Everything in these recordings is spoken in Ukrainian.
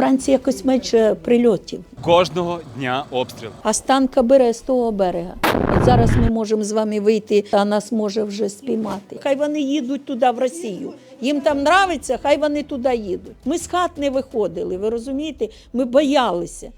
Вранці якось менше прильотів. Кожного дня обстріл. А з бере з того берега. От зараз ми можемо з вами вийти, а нас може вже спіймати. Хай вони їдуть туди, в Росію. Їм там нравиться, хай вони туди їдуть. Ми з хат не виходили, ви розумієте? Ми боялися.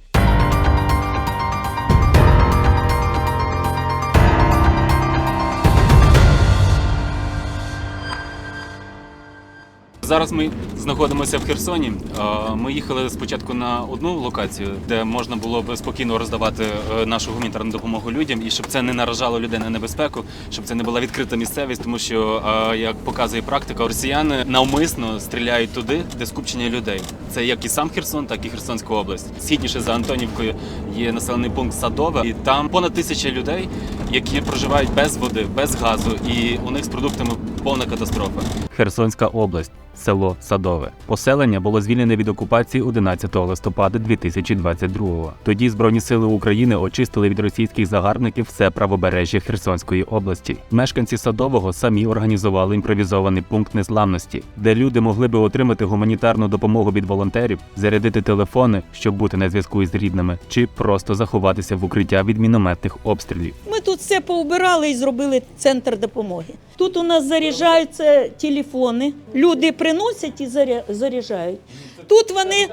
Зараз ми знаходимося в Херсоні. Е, Ми їхали спочатку на одну локацію, де можна було б спокійно роздавати е, нашу гуманітарну допомогу людям, і щоб це не наражало людей на небезпеку, щоб це не була відкрита місцевість, тому що, е, як показує практика, росіяни навмисно стріляють туди, де скупчення людей. Це як і сам Херсон, так і Херсонська область. Східніше за Антонівкою є населений пункт Садове, і там понад тисяча людей, які проживають без води, без газу, і у них з продуктами повна катастрофа. Херсонська область, село Садове. Поселення було звільнене від окупації 11 листопада 2022-го. Тоді Збройні сили України очистили від російських загарбників все правобережжя Херсонської області. Мешканці Садового самі організували імпровізований пункт незламності, де люди могли би отримати гуманітарну допомогу від волонтерів, зарядити телефони, щоб бути на зв'язку із рідними, чи просто заховатися в укриття від мінометних обстрілів. Ми тут все поубирали і зробили центр допомоги. Тут у нас заряджаються телефони, люди приносять і заряджають. Тут вони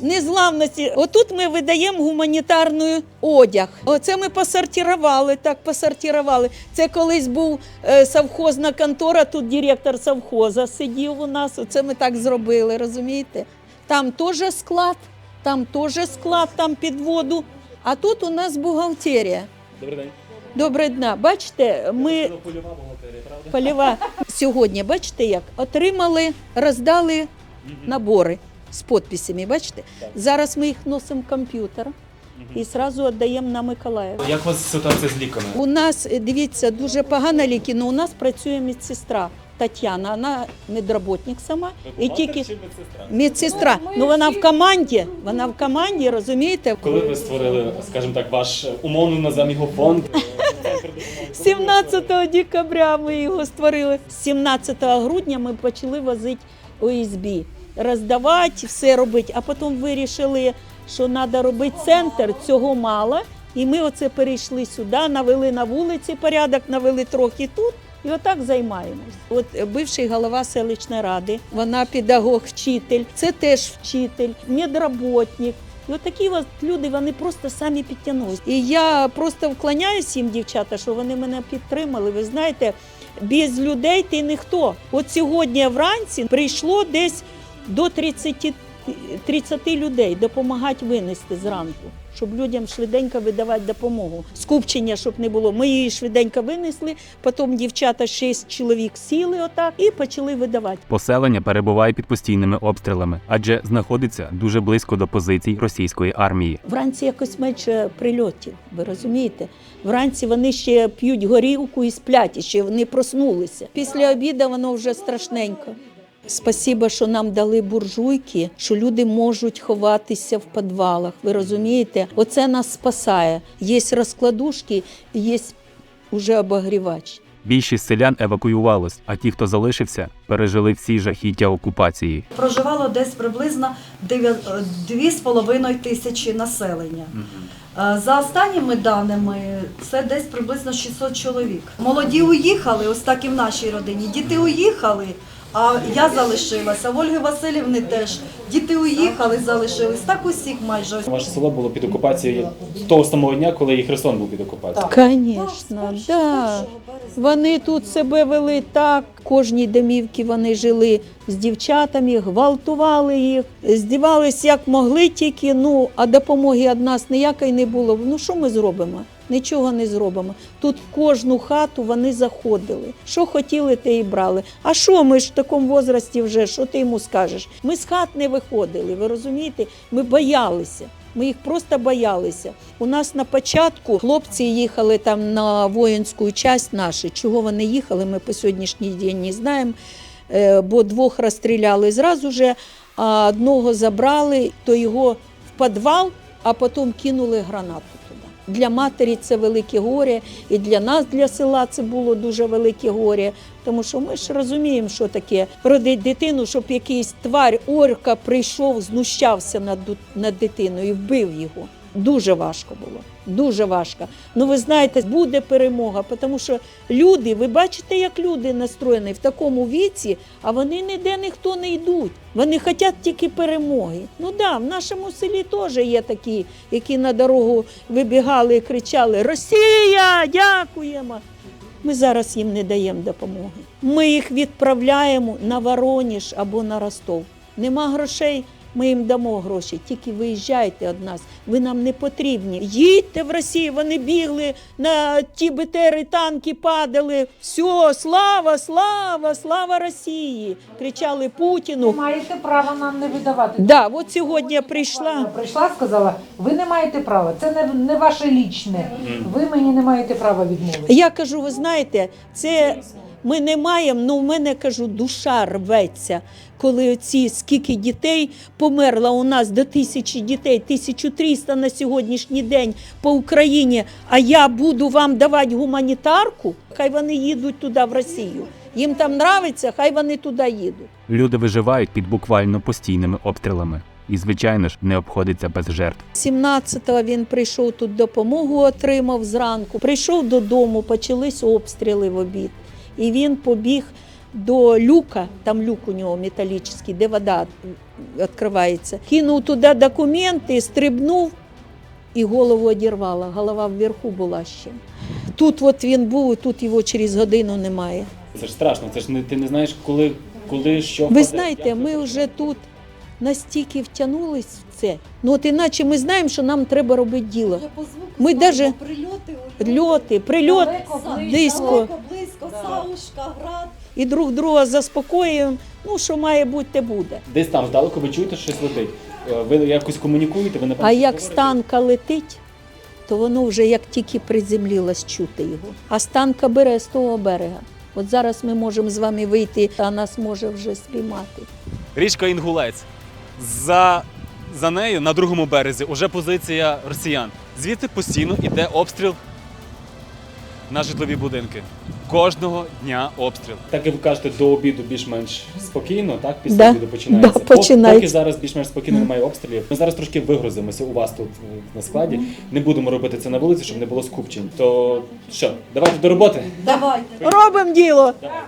незламності. Отут ми видаємо гуманітарний одяг. Оце ми посортували, так посортували. Це колись був е, совхозна контора, тут директор совхоза сидів у нас. Оце ми так зробили, розумієте? Там теж склад, там теж склад, там під воду. А тут у нас бухгалтерія. Добрий день. Доброго дня. Бачите, ми Польова бухгалтерія, правда? польова сьогодні, бачите як? Отримали, роздали набори з підписями. Бачите? Зараз ми їх носимо в комп'ютер і одразу віддаємо на Миколаїв. Як у вас ситуація з ліками? У нас, дивіться, дуже погано ліки, але у нас працює медсестра Тетяна. Вона медработник сама. І тільки медсестра. Ну вона в команді. Вона в команді, розумієте? Коли ви створили, скажімо так, ваш умовно називаємо його фонд, 17 декабря ми його створили. 17 грудня ми почали возити ОСБ, роздавати, все робити. А потім вирішили, що треба робити центр, цього мало. І ми оце перейшли сюди, навели на вулиці порядок, навели трохи тут. І отак займаємось. От бивший голова селищної ради, вона педагог, вчитель, це теж вчитель, медработник. І от такі от люди вони просто самі підтягнулися. І я просто вклоняюсь їм, дівчата, що вони мене підтримали. Ви знаєте, без людей ти ніхто. От сьогодні вранці прийшло десь до 30, 30 людей допомагати винести зранку, щоб людям швиденько видавати допомогу. Скупчення, щоб не було. Ми її швиденько винесли, потім дівчата, шість чоловік сіли отак і почали видавати. Поселення перебуває під постійними обстрілами, адже знаходиться дуже близько до позицій російської армії. Вранці якось менше прильотів, ви розумієте? Вранці вони ще п'ють горілку і сплять, і ще вони проснулися. Після обіду воно вже страшненько. Спасибо, що нам дали буржуйки, що люди можуть ховатися в підвалах. Ви розумієте? Оце нас спасає. Є розкладушки, є вже обогрівач. Більшість селян евакуювалось, а ті, хто залишився, пережили всі жахіття окупації. Проживало десь приблизно 2,5 тисячі населення. Е, За останніми даними, це десь приблизно 600 чоловік. Молоді уїхали, ось так і в нашій родині. Діти уїхали, а я залишилася. В Ольги Васильівни теж. Діти уїхали, залишились. Так усіх майже. ваше село було під окупацією того самого дня, коли і Херсон був під окупацією. Звісно, да. Вони тут себе вели так. Кожній домівці вони жили з дівчатами, гвалтували їх, здівались як могли тільки. Ну а допомоги від нас ніякої не було. Ну що ми зробимо? Нічого не зробимо. Тут в кожну хату вони заходили. Що хотіли, те і брали. А що ми ж в такому возрасті вже? Що ти йому скажеш? Ми з хат не виходили. Ви розумієте? Ми боялися. Ми їх просто боялися. У нас на початку хлопці їхали там на воїнську часть нашу. Чого вони їхали, ми по сьогоднішній день не знаємо. Е, Бо двох розстріляли зразу же, а одного забрали, то його в підвал, а потім кинули гранату. Для матері це велике горе, і для нас, для села, це було дуже велике горе. Тому що ми ж розуміємо, що таке родить дитину, щоб якийсь тварь орка прийшов, знущався над, над дитиною вбив його. Дуже важко було. Дуже важко. Ну ви знаєте, буде перемога, тому що люди, ви бачите, як люди настроєні в такому віці, а вони ніде ніхто не йдуть. Вони хочуть тільки перемоги. Ну да, в нашому селі теж є такі, які на дорогу вибігали і кричали: Росія, дякуємо! Ми зараз їм не даємо допомоги. Ми їх відправляємо на Вороніж або на Ростов. Нема грошей, ми їм дамо гроші. Тільки виїжджайте від нас. Ви нам не потрібні. Їдьте в Росію. Вони бігли на ті БТРи, танки падали. Все, слава, слава, слава Росії! Кричали Путіну. Ви маєте права нам не видавати. Да, от сьогодні я прийшла. Прийшла, сказала, ви не маєте права, це не, не ваше лічне. Ви мені не маєте права відмовити. Я кажу, ви знаєте, це ми не маємо, ну в мене кажу, душа рветься, коли оці скільки дітей померло у нас до тисячі дітей, 1300 на сьогоднішній день по Україні. А я буду вам давати гуманітарку, хай вони їдуть туди, в Росію. Їм там нравиться, хай вони туди їдуть. Люди виживають під буквально постійними обстрілами. І, звичайно ж, не обходиться без жертв. 17-го він прийшов тут допомогу, отримав зранку. Прийшов додому, почались обстріли в обід. І він побіг до люка, там люк у нього металічний, де вода відкривається. Кинув туди документи, стрибнув і голову одірвала. Голова вверху була ще. Тут от він був, і тут його через годину немає. Це ж страшно, це ж не ти не знаєш, коли, коли що Ви знаєте, ми вже тут настільки втягнулись в це. Ну от іначе ми знаємо, що нам треба робити діло. Ми бо прильоти, Льоти, прильот, Далеко, близько. Саушка, град. і друг друга заспокоюємо. Ну, що має бути, те буде. Десь там здалеку ви чуєте, що щось летить. Е, Ви якось комунікуєте, ви напевно. А як говорите? з танка летить, то воно вже як тільки приземлилось, чути його. А з танка бере з того берега. От зараз ми можемо з вами вийти, а нас може вже спіймати. Річка Інгулець. За, за нею на другому березі уже позиція росіян. Звідти постійно йде обстріл на житлові будинки. Кожного дня обстріл. Так і ви кажете, до обіду більш-менш спокійно, так? Після Да. обіду починається. Да, починається. Поки зараз більш-менш спокійно немає обстрілів. Ми зараз трошки вигрузимося у вас тут е, на складі. Не будемо робити це на вулиці, щоб не було скупчень. То що, давайте до роботи. Давайте. Робимо діло! Давайте.